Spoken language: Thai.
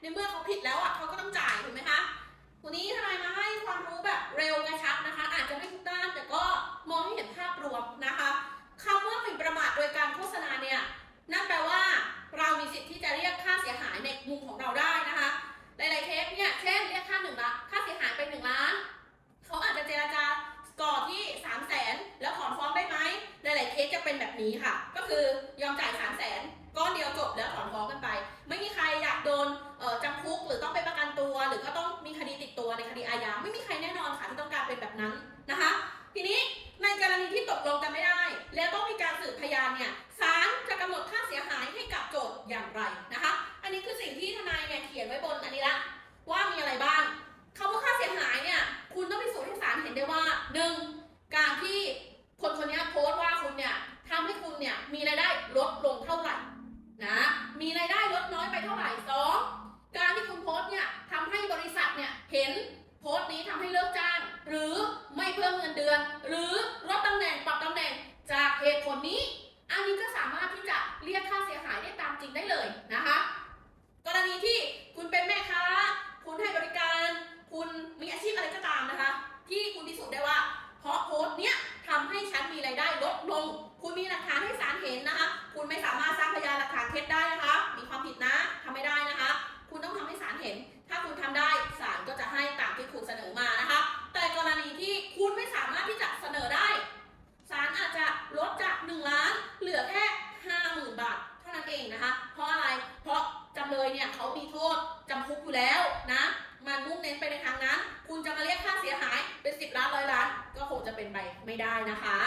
ในเมื่อเขาผิดแล้วอะเขาก็ต้องจ่ายถูกไหมคะวันนี้ทนายมาให้ความรู้แบบเร็วนะครับนะคะ อาจจะไม่ทุกด้านแต่ก็มองให้เห็นภาพรวมนะคะคำว่าหมิ่นประมาทโดยการโฆษณาเนี่ยนั่นแปลว่าเรามีสิทธิ์ที่จะเรียกค่าเสียหายในมุมของเราได้นะคะหลายๆเคสเนี่ยเช่นเรียกค่าหนึ่งล้านค่าเสียหายไปหนึ่งล้านเขาอาจจะเจราจาก่อที่สามแสนแล้วขอฟ้องได้ไหมหลายๆเคสจะเป็นแบบนี้ค่ะ ก็คือยอมจ่ายสามแสน นั้นนะคะ ทีนี้ในกรณีที่ตกลงกันไม่ได้ แล้วต้องมีการสืบพยานเนี่ยศาลจะกำหนดค่าเสียหายให้กับโจทย์อย่างไรนะคะ อันนี้คือสิ่งที่ทนายเนี่ยเขียนไว้บนอันนี้ละว่ามีอะไรบ้างคำว่าค่าเสียหายเนี่ยคุณต้องพิสูจน์ให้ศาลเห็นได้ว่าหนึ่งการที่คนคนนี้โพสต์ว่าคุณเนี่ยทำให้คุณเนี่ยมีรายได้ลดลงเท่าไหร่นะมีรายได้ลดน้อยไปเท่าไหร่สองการที่คุณโพสต์เนี่ยทำให้บริษัทเนี่ยเห็น เงินเดือน ไม่ได้นะคะ